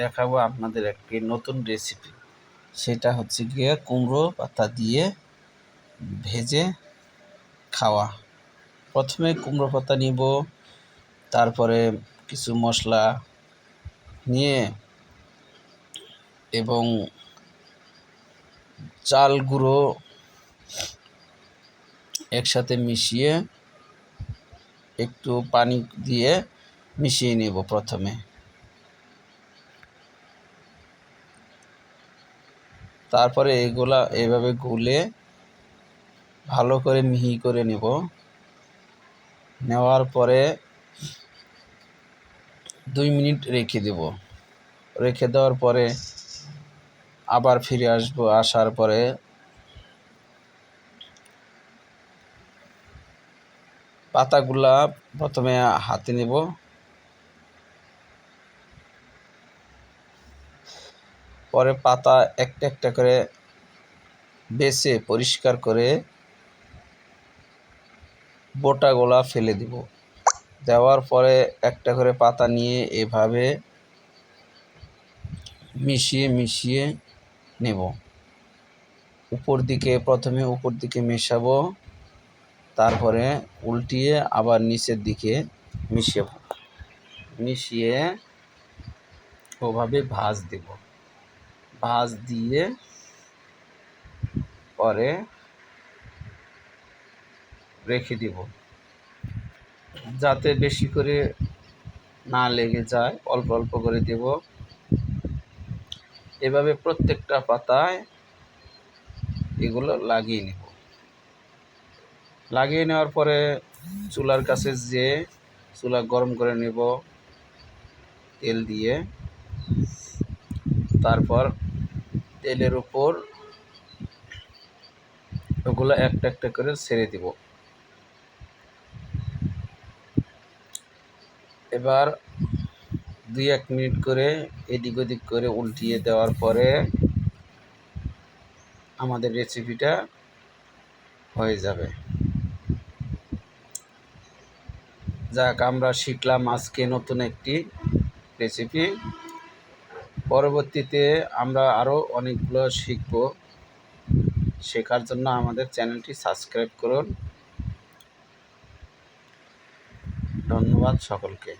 দেখাবো আপনাদের একটি নতুন রেসিপি সেটা হচ্ছে গিয়ে কুমড়ো পাতা দিয়ে ভেজে খাওয়া। প্রথমে কুমড়ো পাতা নিব, তারপরে কিছু মশলা নিয়ে এবং চাল গুঁড়ো একসাথে মিশিয়ে একটু পানি দিয়ে মিশিয়ে নেব প্রথমে। তারপরে এগুলা এভাবে গুলে ভালো করে মিহি করে নেব। নেওয়ার পরে দুই মিনিট রেখে দেব। রেখে দেওয়ার পরে আবার ফিরে আসব, আসার পরে পাতাগুলা প্রথমে হাতে নেব। পরে পাতা একটা একটা করে বেছে পরিষ্কার করে বোটাগুলা ফেলে দিব। দেওয়ার পরে একটা করে পাতা নিয়ে এভাবে মিশিয়ে মিশিয়ে নেব। উপর দিকে প্রথমে উপর দিকে মেশাবো, তারপরে উল্টিয়ে আবার নিচের দিকে মিশিয়ে মিশিয়ে ওভাবে ভাজ দেব। ভাজ দিয়ে পরে রেখে দিব। যাতে বেশি করে না লেগে যায়, অল্প অল্প করে দেব। এভাবে প্রত্যেকটা পাতায় এগুলো লাগিয়ে নেব। লাগিয়ে নেওয়ার পরে চুলার কাছে যে চুলা গরম করে নেব, তেল দিয়ে, তারপর তেলের উপর ওগুলো একটা একটা করে ছেড়ে দিব। এবার দুই এক মিনিট করে এদিক ওদিক করে উল্টিয়ে দেওয়ার পরে আমাদের রেসিপিটা হয়ে যাবে। যাক, আমরা শিখলাম আজকে নতুন একটি রেসিপি। পরবর্তীতে আমরা আরও অনেকগুলো শিখব। শেখার জন্য আমাদের চ্যানেলটি সাবস্ক্রাইব করুন। ধন্যবাদ সকলকে।